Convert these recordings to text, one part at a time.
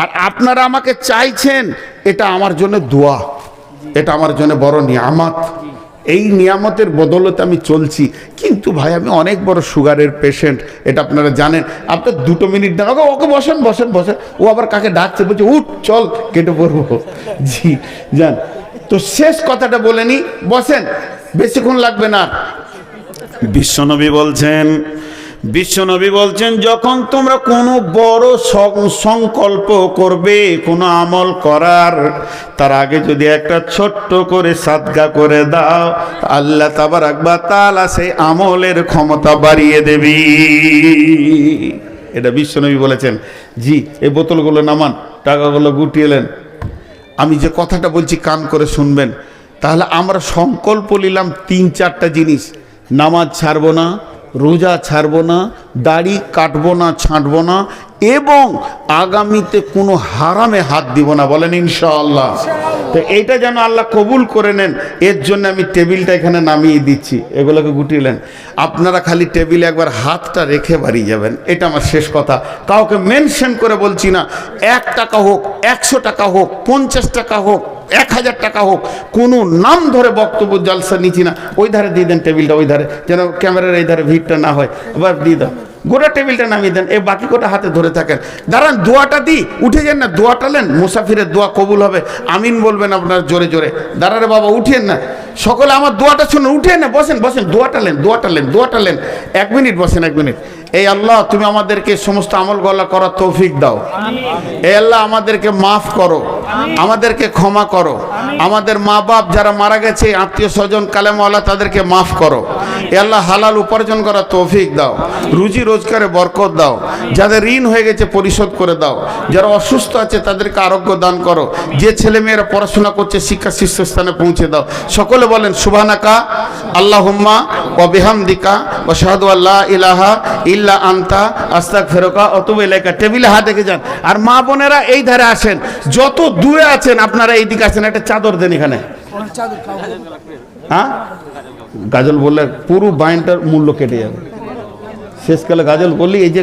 আর আপনারা আমাকে চাইছেন, এটা আমার জন্য দোয়া, এটা আমার জন্য বড় নিয়ামত। এই নিয়ামতের বদলতে আমি চলছি। কিন্তু ভাই, আমি অনেক বড় সুগারের পেশেন্ট এটা আপনারা জানেন। আপনার দুটো মিনিট দেন ওকে ওকে বসেন বসেন বসেন। ও আবার কাকে ডাকছে, বলছে, উঠ, চল, কেটে পড়ব। জি যান তো শেষ কথাটা বলে নি, বসেন, বেশিক্ষণ লাগবে না। বিশ্বনবী বলছেন বিশ্বনবী বলছেন, যখন তোমরা কোনো বড় সংকল্প করবে, কোনো আমল করার, তার আগে যদি একটা ছোট্ট করে সাদগা করে দাও, আল্লাহ তাবার আকবা তালা সেই আমলের ক্ষমতা বাড়িয়ে দেবি। এটা বিশ্বনবী বলেছেন, জি, এই বোতলগুলো নামান, টাকাগুলো গুটিয়েলেন আমি যে কথাটা বলছি, কান করে শুনবেন। তাহলে আমরা সংকল্প নিলাম তিন চারটা জিনিস। নামাজ ছাড়বো না রোজা ছাড়বো না, দাড়ি কাটব না, ছাঁটবো না, এবং আগামীতে কোনো হারামে হাত দিব না, বলেন ইনশাআল্লাহ। তো এইটা যেন আল্লাহ কবুল করে নেন, এর জন্য আমি টেবিলটা এখানে নামিয়ে দিচ্ছি, এগুলোকে গুটিলেন আপনারা খালি টেবিলে একবার হাতটা রেখে বাড়ি যাবেন, এটা আমার শেষ কথা। কাউকে মেনশন করে বলছি না, এক টাকা হোক, একশো টাকা হোক, পঞ্চাশ টাকা হোক এক হাজার টাকা হোক, কোনো নাম ধরে বক্তব্য জলসা নিচ্ছি না। ওই ধারে দিয়ে দেন টেবিলটা, ওই ধারে। যেন ক্যামেরার এই ধারে ভিড়টা না হয়। এবার দিয়ে দাও। গোটা টেবিলটা নামিয়ে দেন। এই বাকি কোটা হাতে ধরে থাকেন। দাঁড়ান, দোয়াটা দিই। উঠে যান না, দোয়াটা নেন। মুসাফিরের দোয়া কবুল হবে। আমিন বলবেন আপনার জোরে জোরে। দাঁড়ারে বাবা, উঠেন না। সকলে আমার দোয়াটা শুনুন। উঠে না, বসেন বসেন। দোয়াটা লেন দোয়াটা লেন দোয়াটা লেন এক মিনিট, বসেন, এক মিনিট। এই আল্লাহ, তুমি আমাদেরকে সমস্ত আমল গলা করার তৌফিক দাও। এই আল্লাহ, আমাদেরকে মাফ করো। আমাদেরকে ক্ষমা করো। আমাদের মা বাপ যারা মারা গেছে, আত্মীয় স্বজন, কালেমাওয়ালা, তাদেরকে মাফ করো। এ আল্লাহ, হালাল উপার্জন করার তৌফিক দাও। রুজি রোজগারে বরকত দাও। যাদের ঋণ হয়ে গেছে, পরিশোধ করে দাও। যারা অসুস্থ আছে, তাদেরকে আরোগ্য দান করো। যে ছেলে মেয়েরা পড়াশোনা করছে, শিক্ষা শীর্ষস্থানে পৌঁছে দাও। সকলে বলেন, সুবহানাকা আল্লাহ হুম্মা ও বিহামদিকা ও শাহাদু আল্লাহ ইলাহা ইল্লা আন্তা আস্তাক ফেরোকা অতব এলাকা টেবিলে হাত দেখে যান। আর মা বোনেরা এই ধারে আসেন। যত দূরে আছেন আপনারা এই দিকে আসেন, একটা চাদর দেন এখানে। হ্যাঁ? গাজল বললে পুরো বাইনটার মূল্য কেটে যাবে। শেষকালে গাজল বললি, এই যে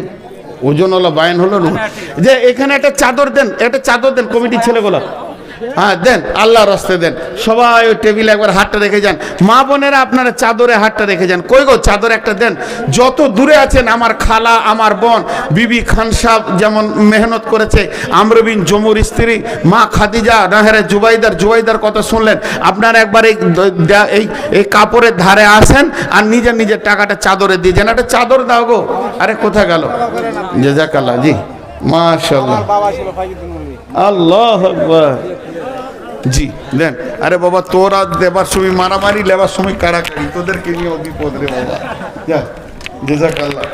ওজনওয়ালা বায়ন হলো যে এখানে একটা চাদর দেন, একটা চাদর দেন কমিটির ছেলেগুলো। হ্যাঁ দেন আল্লাহ রাস্তে দেন। সবাই ওই টেবিলে একবার হাতটা রেখে যান। মা বোনেরা আপনারা চাদরে হাতটা রেখে যান। কই গো, চাদর একটা দেন। যত দূরে আছেন, আমার খালা, আমার বোন, বিবি খান সাহ যেমন মেহনত করেছে আমরবিন জমুর স্ত্রী, মা খাদিজা নাহেরে জুবাইদার জুবাইদার কথা শুনলেন। আপনারা একবার এই এই এই কাপড়ের ধারে আসেন আর নিজের নিজের টাকাটা চাদরে দিয়ে যান। একটা চাদর দাও গো। আরে, কোথায় গেল? জেজাকাল্লা জি। মাশাল্লাহ আল্লাহ জি দেন। আরে বাবা তোরা দেবার সময় মারামারি লেবার সময় কাড়াকাড়ি তোদেরকে নিয়ে বিপদ রে বাবা। যা জেজাকাল্লাহ।